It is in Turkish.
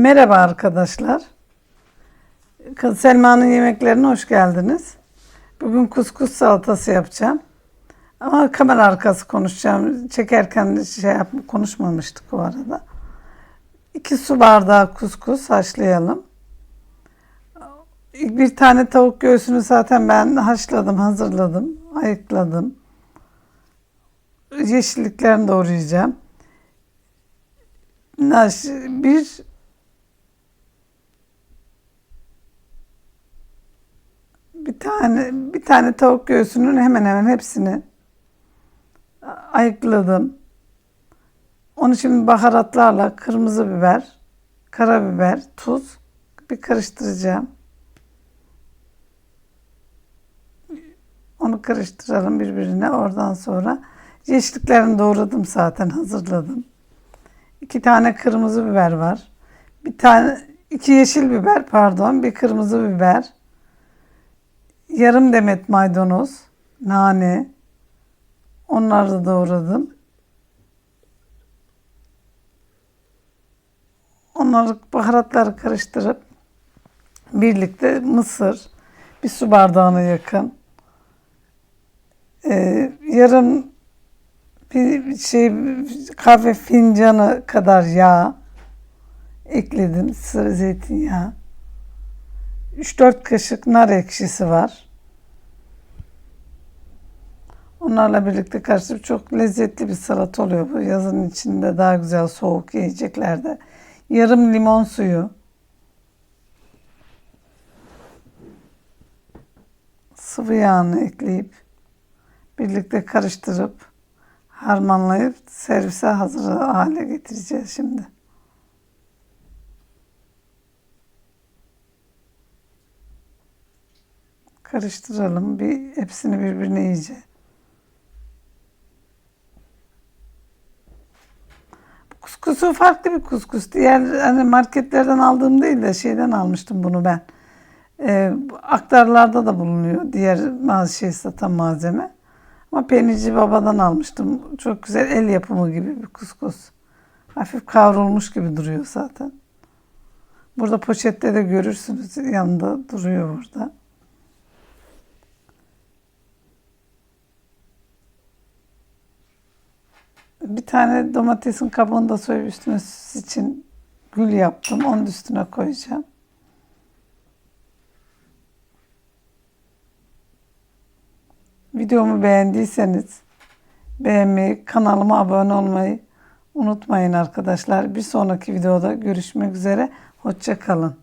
Merhaba arkadaşlar. Selma'nın yemeklerine hoş geldiniz. Bugün kuskus salatası yapacağım. Ama kamera arkası konuşacağım. Çekerken şey yap, konuşmamıştık o arada. 2 su bardağı kuskus haşlayalım. Bir tane tavuk göğsünü zaten ben haşladım, hazırladım, ayıkladım. Yeşilliklerini doğrayacağım. Bir tane bir tane tavuk göğsünün hemen hemen hepsini ayıkladım. Onu şimdi baharatlarla kırmızı biber, karabiber, tuz bir karıştıracağım. Onu karıştıralım birbirine. Oradan sonra yeşilliklerini doğradım zaten hazırladım. İki tane kırmızı biber var. Bir tane iki yeşil biber pardon, bir kırmızı biber. Yarım demet maydanoz, nane. Onları da doğradım. Onları baharatları karıştırıp birlikte mısır bir su bardağına yakın ee, yarım bir şey kahve fincanı kadar yağ ekledim. Sıvı zeytinyağı. 3-4 kaşık nar ekşisi var. Onlarla birlikte karıştırıp çok lezzetli bir salata oluyor bu. Yazın içinde daha güzel soğuk yiyeceklerde. Yarım limon suyu. Sıvı yağını ekleyip birlikte karıştırıp harmanlayıp servise hazır hale getireceğiz şimdi. Karıştıralım bir hepsini birbirine iyice. Kuskusu farklı bir kuskus. Diğer hani marketlerden aldığım değil de şeyden almıştım bunu ben. Ee, aktarlarda da bulunuyor diğer bazı şey satan malzeme. Ama peynirci babadan almıştım. Çok güzel el yapımı gibi bir kuskus. Hafif kavrulmuş gibi duruyor zaten. Burada poşette de görürsünüz. Yanında duruyor burada. Bir tane domatesin kabuğunu da soyup üstüne süs için gül yaptım. Onun üstüne koyacağım. Videomu beğendiyseniz beğenmeyi, kanalıma abone olmayı unutmayın arkadaşlar. Bir sonraki videoda görüşmek üzere. Hoşça kalın.